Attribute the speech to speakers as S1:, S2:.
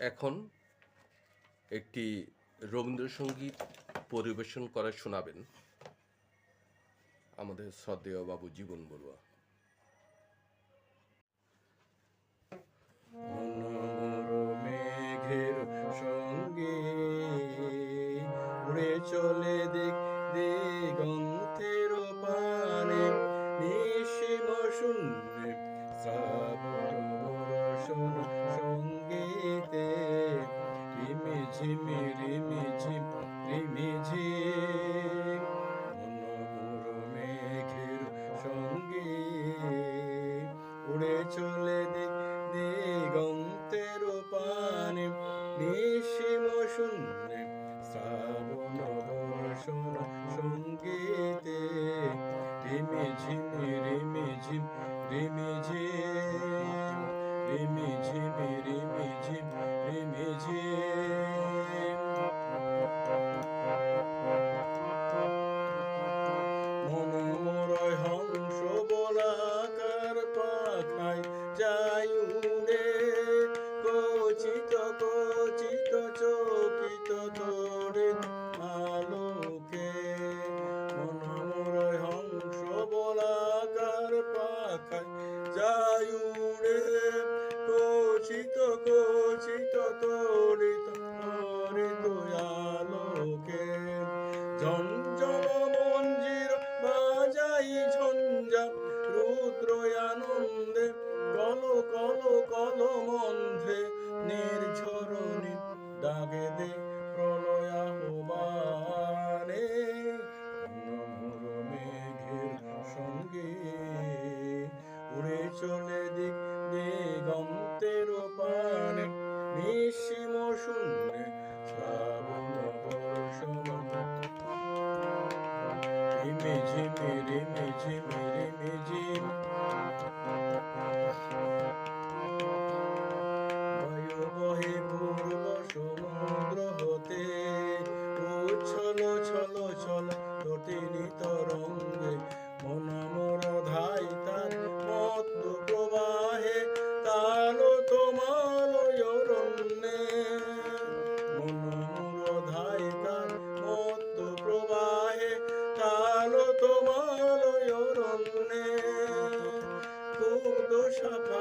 S1: এখন একটি রবীন্দ্রসঙ্গীত পরিবেশন করে শোনাবেন আমাদের শ্রদ্ধেয় বাবু জীবন বড়ুয়া।
S2: মেঘের সঙ্গে চলে ঝিমি রিমি ঝিম রিমি ঝিম মনোহর মেঘের সঙ্গে উড়ে চলে দিক দিগন্তের পানে। নিশিম শূন্যে শ্রাবণ বর্ষণ সঙ্গীতে রিমি ঝিমি, রিমি ঝিম ঝঞ্ঝন মঞ্জির বাজাই ঝঞ্ঝা রুদ্র কল কল কল মন্ধে ডাকে দে প্রলয় আহ্বানে নম্র মেঘের সঙ্গে উড়ে চলে দিক দিগন্তের পানে, নিঃসীম শূন্যে শ্রাবণ বর্ষণ রিমি ঝিমি বায়ু বহে পূর্ব সমুদ্র হতে।